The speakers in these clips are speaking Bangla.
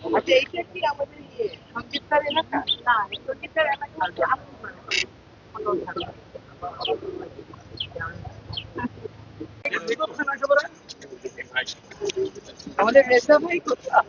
আমাদের আমাদের রেজা ভাই কোথায়?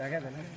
क्या कहते हैं